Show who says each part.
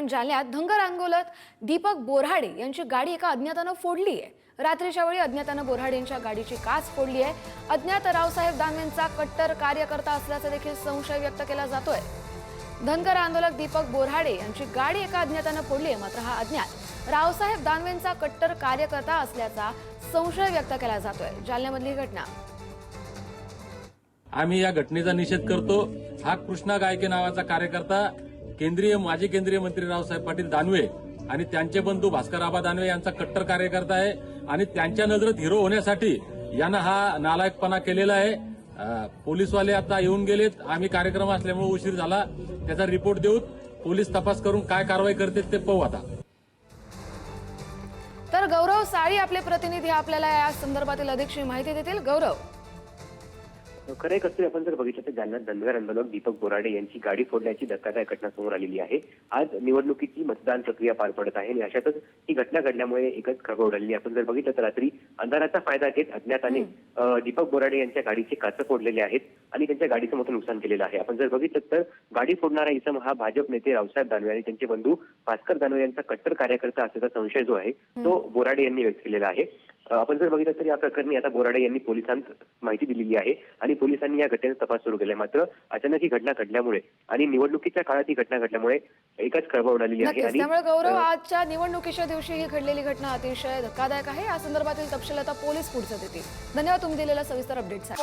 Speaker 1: कारण जालन्यात धनगर आंदोलक दीपक बोराडे यांची गाडी एका अज्ञातानं फोडली आहे. रात्रीच्या वेळी अज्ञातानं बोराडेंच्या यांच्या गाडीची काच फोडली आहे. अज्ञात रावसाहेब दानवेंचा कट्टर कार्यकर्ता असल्याचा देखील संशय व्यक्त केला जातोय. धनगर आंदोलक दीपक बोराडे यांची गाडी एका अज्ञातानं फोडली आहे मात्र हा अज्ञात रावसाहेब दानवेंचा कट्टर कार्यकर्ता असल्याचा संशय व्यक्त केला जातोय. जालन्यामधली घटना.
Speaker 2: आम्ही या घटनेचा निषेध करतो. हा कृष्णा गायके नावाचा कार्यकर्ता केंद्रीय माजी केंद्रीय मंत्री रावसाहेब पाटील दानवे आणि त्यांचे बंधू भास्कर आबा दानवे यांचा कट्टर कार्यकर्ता आहे. आणि त्यांच्या नजरेत हिरो होण्यासाठी यांना हा नालायकपणा केलेला आहे. पोलीसवाले आता येऊन गेलेत. आम्ही कार्यक्रम असल्यामुळे उशीर झाला. त्याचा रिपोर्ट देऊत. पोलीस तपास करून काय कारवाई करतात ते पाहू आता.
Speaker 1: तर गौरव साळी आपले प्रतिनिधी आपल्याला या संदर्भातील अधिकची माहिती देतील. गौरव.
Speaker 3: खरंय कसं आपण जर बघितलं तर जालन्यात धनगर आंदोलक दीपक बोराडे यांची गाडी फोडण्याची धक्कादायक घटना समोर आलेली आहे आज निवडणुकीची मतदान प्रक्रिया पार पडत आहे आणि अशातच ही घटना घडल्यामुळे एकच खळबळ उडाली आपण जर बघितलं तर रात्री अंधाराचा फायदा घेत अज्ञाताने दीपक बोराडे यांच्या गाडीचे काच फोडलेले आहेत आणि त्यांच्या गाडीचं मोठं नुकसान केलेलं आहे. आपण जर बघितलं तर गाडी फोडणारा इसम हा भाजप नेते रावसाहेब दानवे आणि त्यांचे बंधू भास्कर दानवे यांचा कट्टर कार्यकर्ता असल्याचा संशय जो आहे तो बोराडे यांनी व्यक्त केलेला आहे. आपण जर बघितलं तर या प्रकरणी आता बोराडे यांनी पोलिसांत माहिती दिलेली आहे आणि पोलिसांनी या घटनेचा तपास सुरू केलाय. मात्र अचानक ही घटना घडल्यामुळे आणि निवडणुकीच्या काळात ही घटना घडल्यामुळे एकच खळबळ उडालेली आहे आणि
Speaker 1: त्यामुळे गौरव आजच्या निवडणुकीच्या दिवशी ही घडलेली घटना अतिशय धक्कादायक आहे. या संदर्भातील तपशील आता पोलीस पुढचं देतील. धन्यवाद तुम्ही दिलेल्या सविस्तर अपडेटसाठी